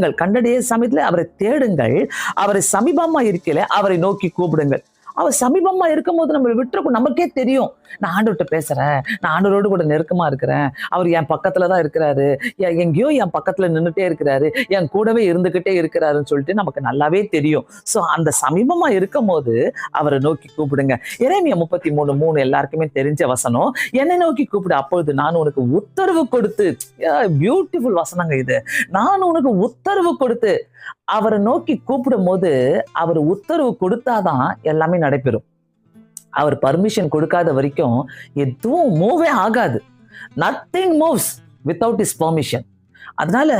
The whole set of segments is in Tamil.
கண்டடைய சமயத்தில் அவரை தேடுங்கள். அவரை சமீபமா இருக்கல அவரை நோக்கி கூப்பிடுங்கள். அவர் சமீபமா இருக்கும் போது நம்மளை விட்டுருக்கும் நமக்கே தெரியும். நான் ஆண்டவர்கிட்ட பேசுறேன். நான் ஆண்டவரோடு கூட நெருக்கமா இருக்கிறேன். அவர் என் பக்கத்துல தான் இருக்கிறாரு. எங்கேயோ என் பக்கத்துல நின்றுட்டே இருக்கிறாரு. என் கூடவே இருந்துகிட்டே இருக்கிறாருன்னு சொல்லிட்டு நமக்கு நல்லாவே தெரியும். சோ அந்த சமீபமா இருக்கும் போது அவரை நோக்கி கூப்பிடுங்க. இறைமையை முப்பத்தி மூணு மூணு எல்லாருக்குமே தெரிஞ்ச வசனம். என்னை நோக்கி கூப்பிடு. அப்பொழுது நான் உனக்கு உத்தரவு கொடுத்து பியூட்டிஃபுல் வசனங்க இது. நான் உனக்கு உத்தரவு கொடுத்து அவரை நோக்கி கூப்பிடும் போது அவர் உத்தரவு கொடுத்தாதான் எல்லாமே நடைபெறும். அவர் பர்மிஷன் கொடுக்காத வரைக்கும் எதுவும் மூவே ஆகாது. Nothing moves without his permission அதனால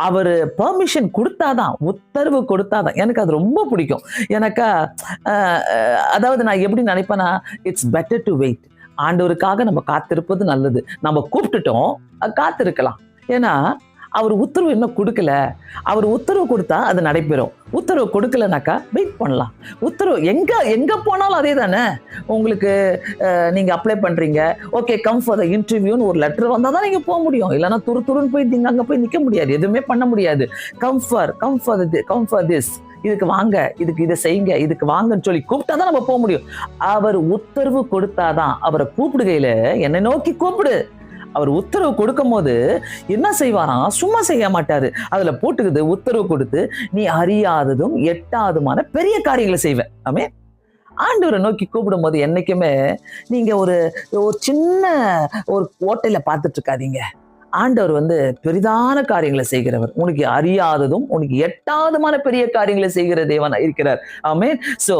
அவர் பர்மிஷன் கொடுத்தாதான் உத்தரவு கொடுத்தாதான். எனக்கு அது ரொம்ப பிடிக்கும். எனக்கா அஹ், அதாவது நான் எப்படி நினைப்பேன்னா இட்ஸ் பெட்டர் டு வெயிட் ஆண்டவருக்காக நம்ம காத்திருப்பது நல்லது. நம்ம கூப்பிட்டுட்டோம் காத்திருக்கலாம். ஏன்னா அவர் உத்தரவு இன்னும் கொடுக்கல. அவர் உத்தரவு கொடுத்தா அது நடைபெறும். உத்தரவு கொடுக்கலனாக்கா வெயிட் பண்ணலாம். உத்தரவு எங்கே எங்கே போனாலும் அதே தானே உங்களுக்கு நீங்கள் அப்ளை பண்ணுறீங்க ஓகே கம் ஃபார் த இன்டர்வியூன்னு ஒரு லெட்டர் வந்தால் தான் நீங்கள் போக முடியும். இல்லைன்னா துரு துருன்னு போய் நீங்க அங்கே போய் நிற்க முடியாது. எதுவுமே பண்ண முடியாது. Come for come for come for this இதுக்கு வாங்க இதுக்கு இதை செய்யுங்க இதுக்கு வாங்கன்னு சொல்லி கூப்பிட்டா தான் நம்ம போக முடியும். அவர் உத்தரவு கொடுத்தாதான் அவரை கூப்பிடுகையில் என்னை நோக்கி கூப்பிடு. அவர் உத்தரவு கொடுக்கும் போது என்ன செய்வாராம் சும்மா செய்ய மாட்டாரு. அதுல போட்டுக்குது உத்தரவு கொடுத்து நீ அறியாததும் எட்டாததுமான பெரிய காரியங்களை செய்வேன் ஆமே. ஆண்டவரை நோக்கி கூப்பிடும் போது என்னைக்குமே நீங்க ஒரு ஒரு சின்ன ஒரு ஓட்டையில பார்த்துட்டு இருக்காதீங்க. ஆண்டவர் வந்து பெரிதான காரியங்களை செய்கிறவர். உனக்கு அறியாததும் உனக்கு எட்டாதமான பெரிய காரியங்களை செய்கிற தேவன் இருக்கிறார். ஆமே ஸோ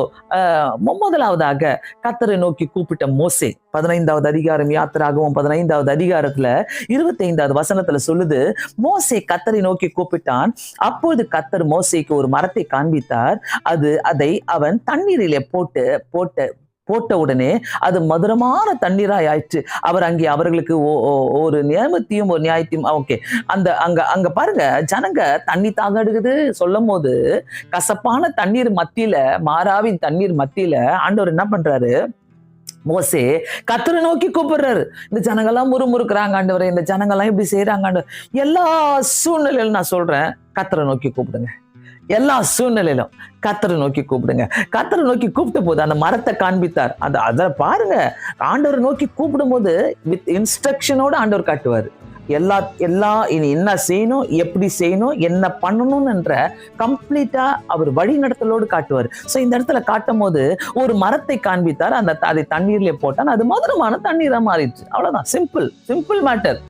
முதலாவதாக கத்தரை நோக்கி கூப்பிட்ட மோசே பதினைந்தாவது அதிகாரம் யாத்திராகவும் பதினைந்தாவது அதிகாரத்துல இருபத்தைந்தாவது வசனத்துல சொல்லுது மோசே கத்தரை நோக்கி கூப்பிட்டான். அப்பொழுது கத்தர் மோசேக்கு ஒரு மரத்தை காண்பித்தார். அது அதை அவன் தண்ணீரிலே போட்டு போட்ட போட்ட உடனே அது மதுரமான தண்ணீராய் ஆயிற்று. அவர் அங்கே அவர்களுக்கு ஓ- ஓ- ஒரு நியமத்தையும் ஒரு நியாயத்தையும் ஓகே. அந்த அங்க அங்க பாருங்க ஜனங்க தண்ணி தாக எடுக்குது சொல்லும் போது கசப்பான தண்ணீர் மத்தியில மாறாவின் தண்ணீர் மத்தியில ஆண்டவர் என்ன பண்றாரு? மோசே கத்தரை நோக்கி கூப்பிடுறாரு. இந்த ஜனங்கள்லாம் முறுமுறுக்குறாங்க ஆண்டவரை இந்த ஜனங்கள்லாம் இப்படி செய்யறாங்க ஆண்டவர். எல்லா சூழ்நிலையிலும் நான் சொல்றேன் கத்தரை நோக்கி கூப்பிடுங்க. எல்லா சூழ்நிலையிலும் கத்தரை நோக்கி கூப்பிடுங்க. கத்தரை நோக்கி கூப்பிட்ட போது அந்த மரத்தை காண்பித்தார். அந்த அதை பாருங்க. ஆண்டவரை நோக்கி கூப்பிடும் போது வித் இன்ஸ்ட்ரக்ஷனோட ஆண்டவர் காட்டுவார். எல்லா எல்லா இனி என்ன செய்யணும் எப்படி செய்யணும் என்ன பண்ணணும்ன்ற கம்ப்ளீட்டா அவர் வழி நடத்தலோடு காட்டுவார். ஸோ இந்த இடத்துல காட்டும் போது ஒரு மரத்தை காண்பித்தார். அந்த அதை தண்ணீர்ல போட்டான் அது மதுரமான தண்ணீராக மாறிடுச்சு. அவ்வளோதான் சிம்பிள் சிம்பிள் மேட்டர்